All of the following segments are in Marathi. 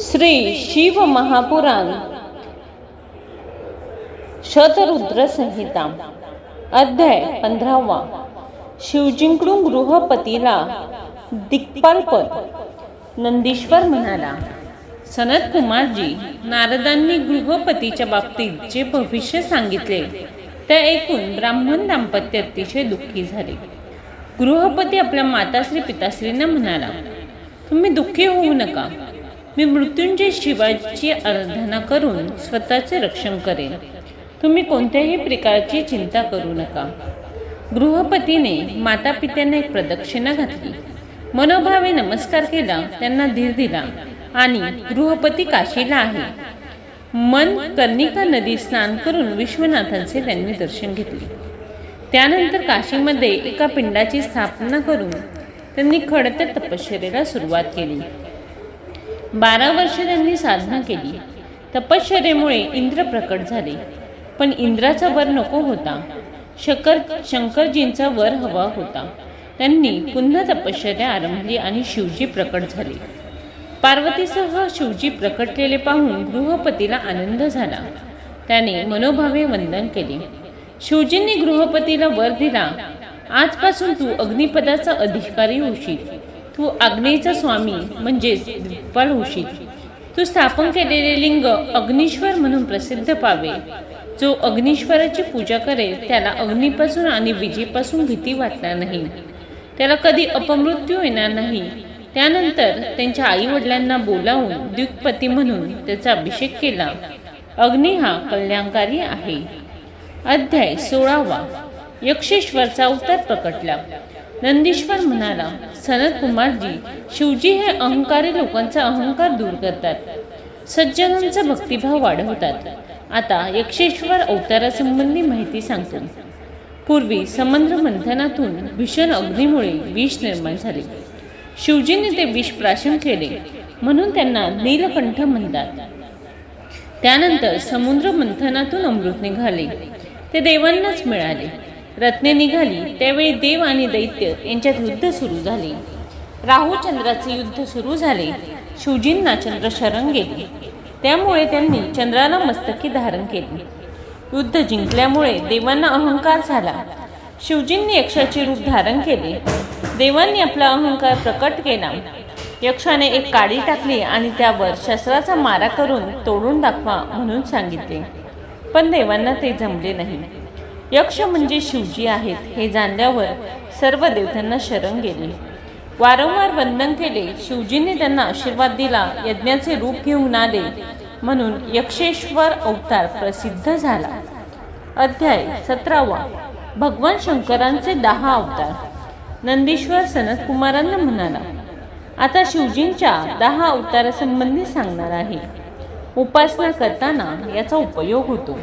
श्री शिव महापुराण। शतरुद्र संहिता अध्याय पंधरावा। शिवजिंकडून गृहपतीला दिक्पालपद नंदीश्वर म्हणाला सनत कुमारजी नारदांनी गृहपतीच्या बाबतीत जे भविष्य सांगितले ते ऐकून ब्राह्मण दाम्पत्य अतिशय दुःखी झाले. गृहपती आपल्या माताश्री पिताश्रींना म्हणाला तुम्ही दुःखी होऊ नका. मी मृत्युंजय शिवाची आराधना करून स्वतःचे रक्षण करेन. तुम्ही कोणत्याही प्रकारची चिंता करू नका. गृहपतीने माता पित्यांना एक प्रदक्षिणा घातली. मनोभावे नमस्कार केला त्यांना धीर दिला आणि गृहपती काशीला आहे. मन कर्णिका नदी स्नान करून विश्वनाथांचे त्यांनी दर्शन घेतले. त्यानंतर काशीमध्ये एका पिंडाची स्थापना करून त्यांनी खडतर तपश्चर्याला सुरुवात केली. बारा वर्षे त्यांनी साधना केली. तपश्चर्येमुळे इंद्र प्रकट झाले. पण इंद्राचा वर नको होता. शकर शंकरजींचा वर हवा होता. त्यांनी पुन्हा तपश्चर्या आरंभली आणि शिवजी प्रकट झाले. पार्वतीसह शिवजी प्रकटलेले पाहून गृहपतीला आनंद झाला. त्याने मनोभावे वंदन केले. शिवजींनी गृहपतीला वर दिला. आजपासून तू अग्निपदाचा अधिकारी होशील. तू अग्नीचा स्वामी म्हणजेच दिग्पाल होशील. तू स्थापन केलेले लिंग अग्निश्वर म्हणून प्रसिद्ध पावे. जो अग्निश्वराची पूजा करेल त्याला अग्नीपासून आणि विजेपासून भीती वाटणार नाही. त्याला कधी अपमृत्यू येणार नाही. त्यानंतर त्यांच्या आई वडिलांना बोलावून द्विपती म्हणून त्याचा अभिषेक केला. अग्नी हा कल्याणकारी आहे. अध्याय सोळावा. यक्षेश्वरचा अवतार प्रकटला. नंदीश्वर म्हणाला सनत कुमारजी शिवजी हे अहंकारी लोकांचा अहंकार दूर करतात. सज्जनांचा भक्तिभाव वाढवतात. आता यक्षेश्वर अवतारासंबंधी माहिती सांगतो. पूर्वी समुद्र मंथनातून भीषण अग्नीमुळे विष निर्माण झाले. शिवजीने ते विष प्राशन केले म्हणून त्यांना नीलकंठ म्हणतात. त्यानंतर समुद्र मंथनातून अमृत निघाले. ते देवांनाच मिळाले. रत्ने निघाली त्यावेळी देव आणि दैत्य यांच्यात युद्ध सुरू झाले. राहू चंद्राचे युद्ध सुरू झाले. शिवजींना चंद्र शरण गेले. त्यामुळे त्यांनी चंद्राला मस्तकी धारण केली. युद्ध जिंकल्यामुळे देवांना अहंकार झाला. शिवजींनी यक्षाचे रूप धारण केले. देवांनी आपला अहंकार प्रकट केला. यक्षाने एक काडी टाकली आणि त्यावर शस्त्राचा मारा करून तोडून दाखवा म्हणून सांगितले. पण देवांना ते जमले नाही. यक्ष म्हणजे शिवजी आहेत हे जाणल्यावर सर्व देवतांना शरण गेले. वारंवार वंदन केले शिवजींनी त्यांना आशीर्वाद दिला यज्ञाचे रूप घेऊन आले. म्हणून यक्षेश्वर अवतार प्रसिद्ध झाला. अध्याय सतरावा. भगवान शंकरांचे दहा अवतार. नंदीश्वर सनत कुमारांना म्हणाला आता शिवजींच्या दहा अवतारासंबंधी सांगणार आहे. उपासना करताना याचा उपयोग होतो.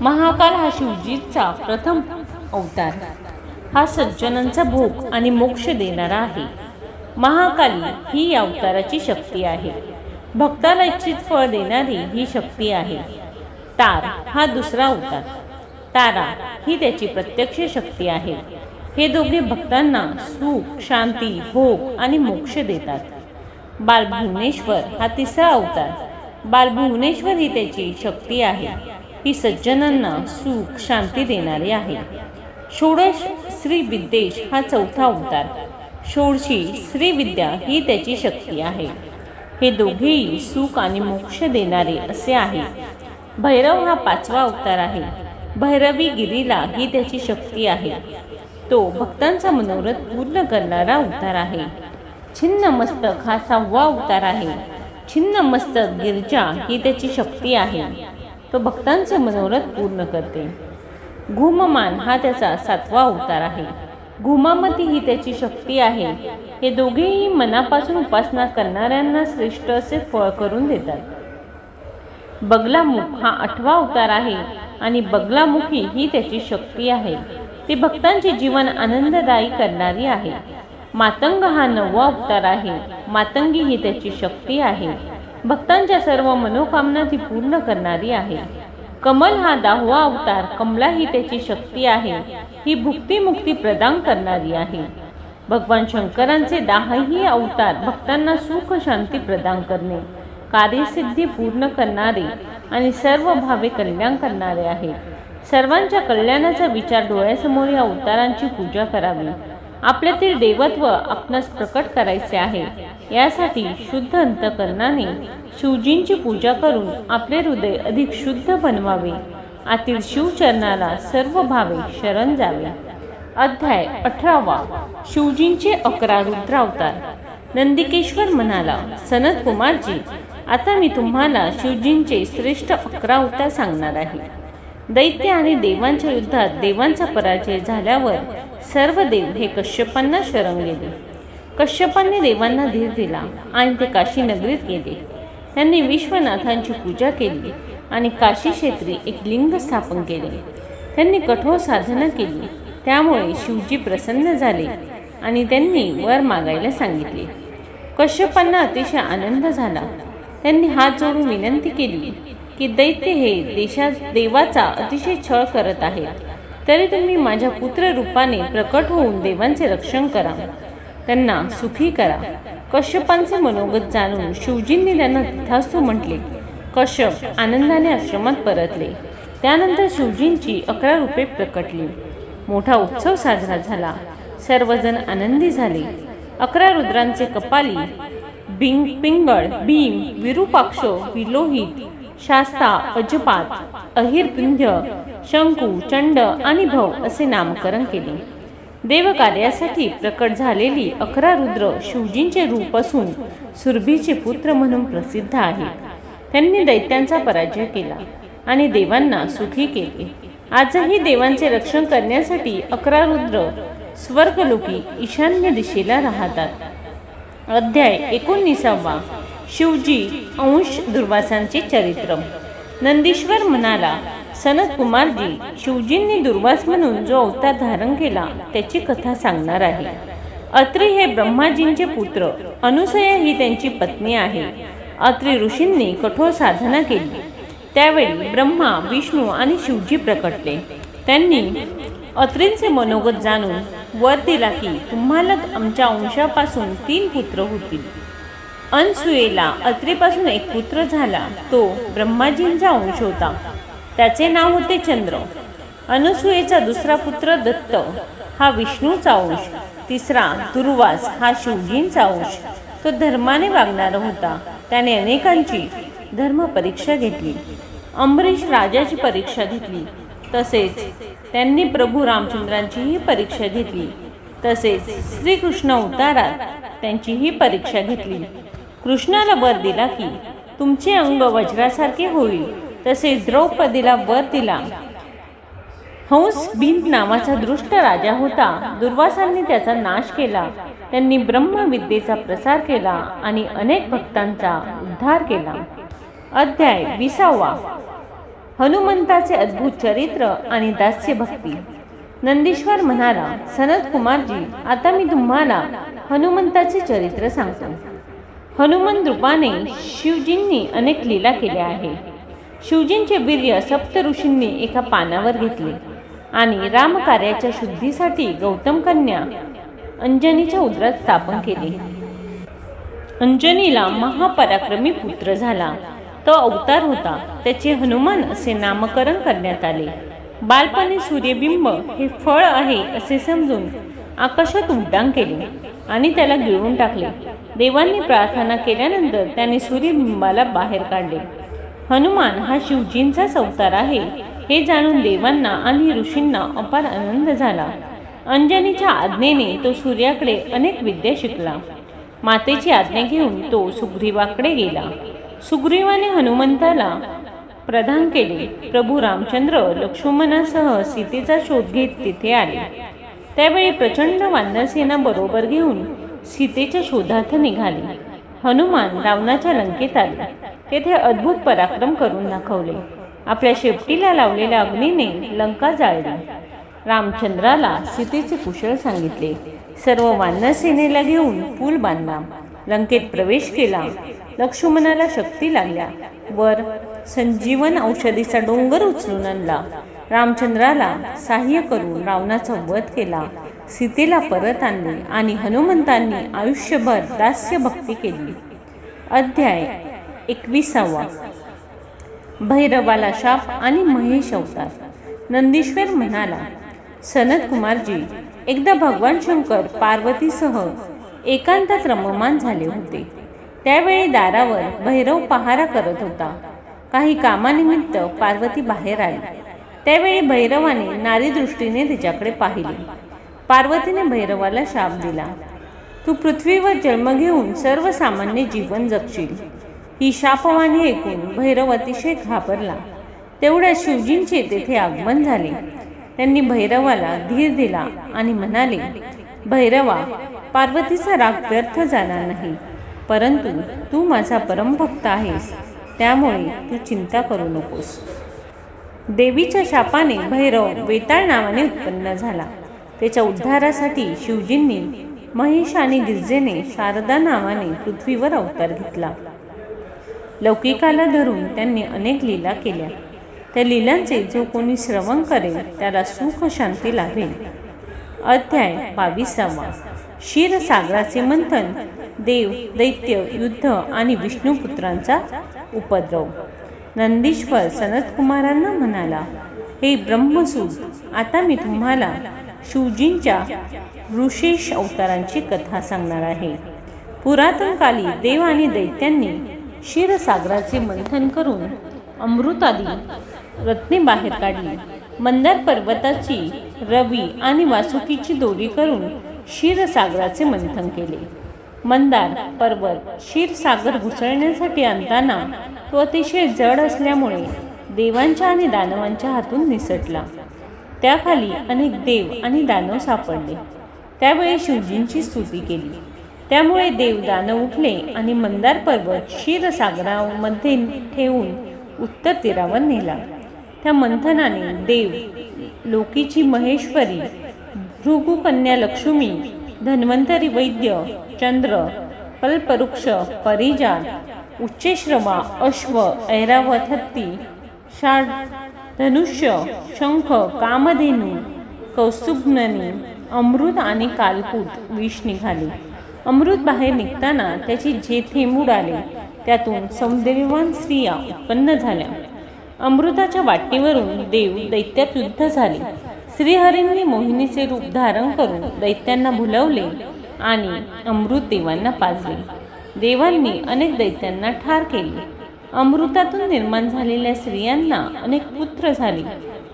महाकाल हा शिवजीचा प्रथम अवतार. हा सज्जनांचा भोग आणि मोक्ष देणारा आहे. महाकाली ही या अवताराची शक्ती आहे. भक्ताला इच्छित फळ देणारी ही शक्ती आहे. तार हा दुसरा अवतार. तारा ही त्याची प्रत्यक्ष शक्ती आहे. हे दोघे भक्तांना सुख शांती भोग आणि मोक्ष देतात. बालभुवनेश्वर हा तिसरा अवतार. बालभुवनेश्वर ही त्याची शक्ती आहे. ही सज्जनांना सुख शांती देणारी आहे. षोडश श्री विद्देश हा चौथा अवतार षोडशी श्री विद्या ही त्याची शक्ती आहे. हे दोघेही सुख आणि मोक्ष देणारे असे आहे. भैरव हा पाचवा अवतार आहे. भैरवी गिरीला ही त्याची शक्ती आहे. तो भक्तांचा मनोरथ पूर्ण करणारा अवतार आहे. छिन्न मस्तक हा सहावा अवतार आहे. छिन्न मस्तक गिरजा ही त्याची शक्ती आहे. तो भक्तांचे मनोरथ पूर्ण करते. घुममान हा त्याचा सातवा अवतार आहे. घुमामती ही त्याची शक्ती आहे. हे दोघेही मनापासून उपासना करणाऱ्यांना श्रेष्ठ असे फळ करून देतात. बगलामुख हा आठवा अवतार आहे आणि बगलामुखी ही त्याची शक्ती आहे. ती भक्तांचे जीवन आनंददायी करणारी आहे. मातंग हा नववा अवतार आहे. मातंगी ही त्याची शक्ती आहे. भक्तांच्या सर्व मनोकामना ती पूर्ण करणारी आहे. कमल हा दहावा अवतार कमला ही त्याची शक्ती आहे. ही भुक्ती मुक्ती प्रदान करणारी आहे. भगवान शंकरांचे दाहही अवतार भक्तांना सुख शांती प्रदान करणे कार्यसिद्धी पूर्ण करणारे आणि सर्व भावे कल्याण करणारे आहे. सर्वांच्या कल्याणाचा विचार डोळ्यासमोर या अवतारांची पूजा करावी. आपल्यातील देवत्व आपणास प्रकट करायचे आहे. यासाठी शुद्ध अंतकरणाने शिवजींची पूजा करून आपले हृदय अधिक शुद्ध बनवावे. आतील शिवचरणाला सर्व भावे शरण जावे. अध्याय अठरावा. शिवजींचे अकरा रुद्रावतार नंदिकेश्वर म्हणाला सनत कुमारजी आता मी तुम्हाला शिवजींचे श्रेष्ठ अकरा अवतार सांगणार आहे. दैत्य आणि देवांच्या युद्धात देवांचा पराजय झाल्यावर सर्व देव हे कश्यपांना शरण गेले. कश्यपांनी देवांना धीर दिला आणि ते काशी नगरीत गेले. त्यांनी विश्वनाथांची पूजा केली आणि काशी क्षेत्री एक लिंग स्थापन केले. त्यांनी कठोर साधना केली. त्यामुळे शिवजी प्रसन्न झाले आणि त्यांनी वर मागायला सांगितले. कश्यपांना अतिशय आनंद झाला. त्यांनी हात जोडून विनंती केली की दैत्य हे देशात देवाचा अतिशय छळ करत आहेत. तरी तुम्ही माझ्या पुत्र रूपाने प्रकट होऊन देवांचे रक्षण करा. त्यांना सुखी करा. कश्यपांचे मनोगत जाणून शिवजींनी त्यांना तथास्तू म्हटले. कश्यप आनंदाने आश्रमात परतले. त्यानंतर शिवजींची अकरा रूपे प्रकटली. मोठा उत्सव साजरा झाला. सर्वजण आनंदी झाले. अकरा रुद्रांचे कपाली बिंग पिंगळ भीम विरूपाक्ष विलोहित शास्ता अजपात अहिरपिंध्य शंकू चंड आणि भव असे नामकरण केले. देवकार्यासाठी प्रकट झालेली अकरा रुद्र शिवजींचे रूप असून सुरभीचे पुत्र म्हणून प्रसिद्ध आहेत. त्यांनी दैत्यांचा पराजय केला आणि देवांना सुखी केले. आजही देवांचे रक्षण करण्यासाठी अकरा रुद्र स्वर्गलोकी ईशान्य दिशेला राहतात. अध्याय एकोणीसावा. शिवजी अंश दुर्वासांचे चरित्र. नंदीश्वर म्हणाला सनत कुमारजी शिवजींनी दुर्वास म्हणून जो अवतार धारण केला त्याची कथा सांगणार आहे. अत्री हे ब्रह्माजींचे पुत्र अनुसया ही त्यांची पत्नी आहे. अत्री ऋषींनी कठोर साधना केली. त्यावेळी ब्रह्मा विष्णू आणि शिवजी प्रकटले. त्यांनी अत्रींचे मनोगत जाणून वर दिला की तुम्हाला आमच्या अंशापासून तीन पुत्र होतील. अनसुयेला अत्रीपासून एक पुत्र झाला. तो ब्रह्माजींचा अंश होता. त्याचे नाव होते चंद्र. अनुसूयेचा दुसरा पुत्र दत्त. हा विष्णूचा अंश. तिसरा दुर्वास. हा शिवजींचा अंश. तो धर्माने वागणारा होता. त्याने अनेकांची धर्म परीक्षा घेतली. अंबरीश राजाची परीक्षा घेतली. तसेच त्यांनी प्रभू रामचंद्रांचीही परीक्षा घेतली. तसेच श्रीकृष्ण अवतारात त्यांचीही परीक्षा घेतली. कृष्णाला वर दिला की तुमचे अंग वज्रासारखे होईल. तसेच द्रौपदीला वर दिला. हंस भिंत नावाचा दृष्ट राजा होता. दुर्वासांनी त्याचा नाश केला. त्यांनी ब्रह्मविद्येचा प्रसार केला आणि अनेक भक्तांचा उद्धार केला. अध्याय विसावा. हनुमंताचे अद्भुत चरित्र आणि दास्य भक्ती. नंदीश्वर म्हणाला सनत कुमारजी आता मी तुम्हाला हनुमंताचे चरित्र सांगतो. हनुमंत रूपाने शिवजींनी अनेक लीला केल्या आहे शिवजींचे वीर्य सप्त ऋषींनी एका पानावर घेतले आणि रामकार्याच्या शुद्धीसाठी गौतम कन्या अंजनीच्या उदरात स्थापन केली. अंजनीला महापराक्रमी पुत्र झाला. तो अवतार होता. त्याचे हनुमान असे नामकरण करण्यात आले. बालपणी सूर्यबिंब हे फळ आहे असे समजून आकाशात उड्डाण केले आणि त्याला गिळून टाकले. देवांनी प्रार्थना केल्यानंतर त्याने सूर्यबिंबाला बाहेर काढले. हनुमान हा शिवजींचाच अवतार आहे. हे जाणून देवांना आणि ऋषींना अपार आनंद झाला. अंजनीच्या आज्ञेने तो सूर्याकडे अनेक विद्या शिकला. मातेची आज्ञा घेऊन तो सुग्रीवाकडे गेला. सुग्रीवाने हनुमंताला प्रदान केले. प्रभू रामचंद्र लक्ष्मणासह सीतेचा शोध घेत तिथे आले. त्यावेळी प्रचंड वानरसेना बरोबर घेऊन सीतेच्या शोधार्थ निघाले. हनुमान रावणाच्या लंकेत आले. तेथे अद्भुत पराक्रम करून दाखवले. आपल्या शेपटीला लावलेल्या अग्नीने लंका जाळली. रामचंद्राला सीतेचे कुशल सांगितले सर्व वानरसेनेला घेऊन पूल बांधला लंकेत प्रवेश केला. लक्ष्मणाला शक्ती लागल्या. वर संजीवन औषधीचा डोंगर उचलून आणला. रामचंद्राला सहाय्य करून रावणाचा वध केला. सीतेला परत आणले आणि हनुमंतांनी आयुष्यभर दास्य भक्ती केली. अध्याय एकविसावा. भैरवाला शाप आणि महेश अवतार. नंदीश्वर म्हणाला सनत कुमारजी एकदा भगवान शंकर पार्वतीसह एकांतात रममान झाले होते. त्यावेळी दारावर भैरव पहारा करत होता. काही कामानिमित्त पार्वती बाहेर आली. त्यावेळी भैरवाने नारी दृष्टीने तिच्याकडे पाहिले. पार्वतीने भैरवाला शाप दिला. तू पृथ्वीवर जन्म घेऊन सर्वसामान्य जीवन जगशील. ही शापवाणी ऐकून भैरव अतिशय घाबरला. तेवढ्या शिवजींचे तेथे आगमन झाले. त्यांनी भैरवाला धीर दिला आणि म्हणाले भैरवा पार्वतीचा राग व्यर्थ जाणार नाही. परंतु तू माझा परमभक्त आहेस. त्यामुळे तू चिंता करू नकोस. देवीच्या शापाने भैरव वेताळ नावाने उत्पन्न झाला. त्याच्या उद्धारासाठी शिवजींनी महिष आणि गिरजेने शारदा नावाने पृथ्वीवर अवतार घेतला. लौकिकाला धरून त्यांनी अनेक लीला केल्या. त्या लीलांचे जो कोणी श्रवण करेल त्याला सुख शांती लाभेल. अध्याय बावीसावा. क्षीरसागराचे मंथन देव दैत्य युद्ध आणि विष्णुपुत्रांचा उपद्रव. नंदीश्वर सनतकुमारांना म्हणाला हे ब्रह्मसूत आता मी तुम्हाला शिवजींच्या ऋषेश अवतारांची कथा सांगणार आहे. पुरातन काली देव आणि दैत्यांनी क्षीरसागराचे मंथन करून अमृतादी रत्ने बाहेर काढली. मंदार पर्वताची रवी आणि वासुकीची दोरी करून क्षीरसागराचे मंथन केले. मंदार पर्वत क्षीरसागर घुसळण्यासाठी आणताना तो अतिशय जड असल्यामुळे देवांच्या आणि दानवांच्या हातून निसटला. त्याखाली अनेक देव आणि दानव सापडले. त्यावेळी शिवजींची स्तुती केली. त्यामुळे देव दानव उठले आणि मंदार पर्वत क्षीरसागरामध्ये ठेवून उत्तर तीरावर नेला. त्या मंथनाने देव लोकीची महेश्वरी भृगुकन्या लक्ष्मी धन्वंतरी वैद्य चंद्र कल्पवृक्ष परिजा उच्चश्रवा अश्व ऐरावत हत्ती षाड धनुष्य शंख कामधेनू कौस्तुभननी अमृत आणि कालकूट विष निघाले. अमृत बाहेर निघताना त्याची जे मूड आले त्यातून सौंदर्यवान स्त्रिया उत्पन्न झाल्या. अमृताच्या वाटेवरून देव दैत्यात युद्ध झाले. श्रीहरींनी मोहिनीचे रूप धारण करून दैत्यांना भुलवले आणि अमृत देवांना पाजले. देवांनी अनेक दैत्यांना ठार केले. अमृतातून निर्माण झालेल्या स्त्रियांना अनेक पुत्र झाले.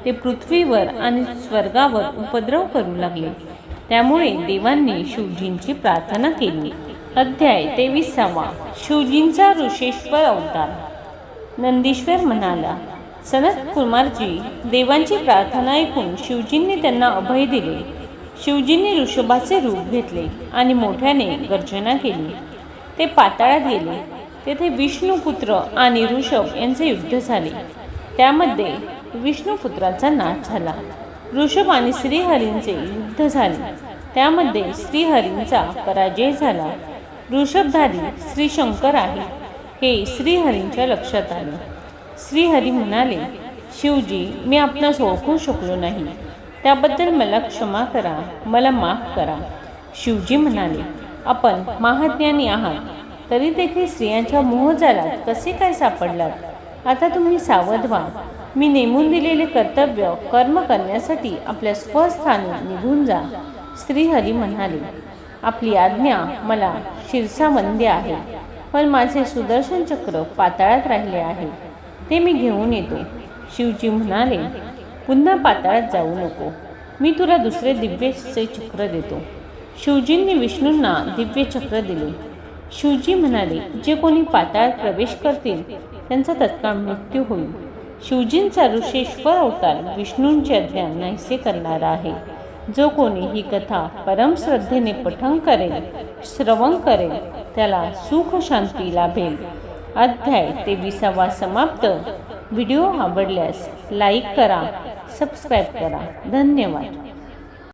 ते पृथ्वीवर आणि स्वर्गावर उपद्रव करू लागले. त्यामुळे देवांनी शिवजींची प्रार्थना केली. अध्याय तेविसावा. शिवजींचा ऋषेश्वर अवतार. नंदीश्वर म्हणाला सनत कुमारजी देवांची प्रार्थना ऐकून शिवजींनी त्यांना अभय दिले. शिवजींनी ऋषभाचे रूप घेतले आणि मोठ्याने गर्जना केली. ते पाताळात गेले. तेथे विष्णुपुत्र आणि ऋषभ यांचे युद्ध झाले. त्यामध्ये विष्णुपुत्राचा नाश झाला. ऋषभ आणि श्रीहरींचे युद्ध झाले. त्यामध्ये श्रीहरींचा पराजय झाला. ऋषभधारी श्रीशंकर आहे हे श्रीहरींच्या लक्षात आले. श्रीहरी म्हणाले शिवजी मी आपणास ओळखू शकलो नाही. त्याबद्दल मला क्षमा करा मला माफ करा. शिवजी म्हणाले आपण महाज्ञानी आहात. तरी देखील स्त्रियांच्या मोहजालात कसे काय सापडलात? आता तुम्ही सावध व्हा. मी नेमून दिलेले कर्तव्य कर्म करण्यासाठी आपल्या स्वस्थानी निघून जा श्रीहरी म्हणाले. आपली आज्ञा मला शिरसावंद्य आहे पण माझे सुदर्शन चक्र पाताळात राहिले आहे ते मी घेऊन येतो. शिवजी म्हणाले पुन्हा पाताळात जाऊ नको. मी तुला दुसरे दिव्यचे चक्र देतो. शिवजींनी विष्णूंना दिव्य चक्र दिले. शिवजी म्हणाले जे कोणी पाताळात प्रवेश करतील त्यांचा तत्काळ मृत्यू होईल. शिवजींचा ऋषेश्वर अवतार विष्णूंचे अज्ञान नाहीसे करणारा आहे. जो कोणी ही कथा परमश्रद्धेने पठन करेल श्रवण करेल त्याला सुख शांती लाभेल. अध्याय ते विसावा समाप्त. व्हिडिओ आवडल्यास लाईक करा सबस्क्राईब करा. धन्यवाद.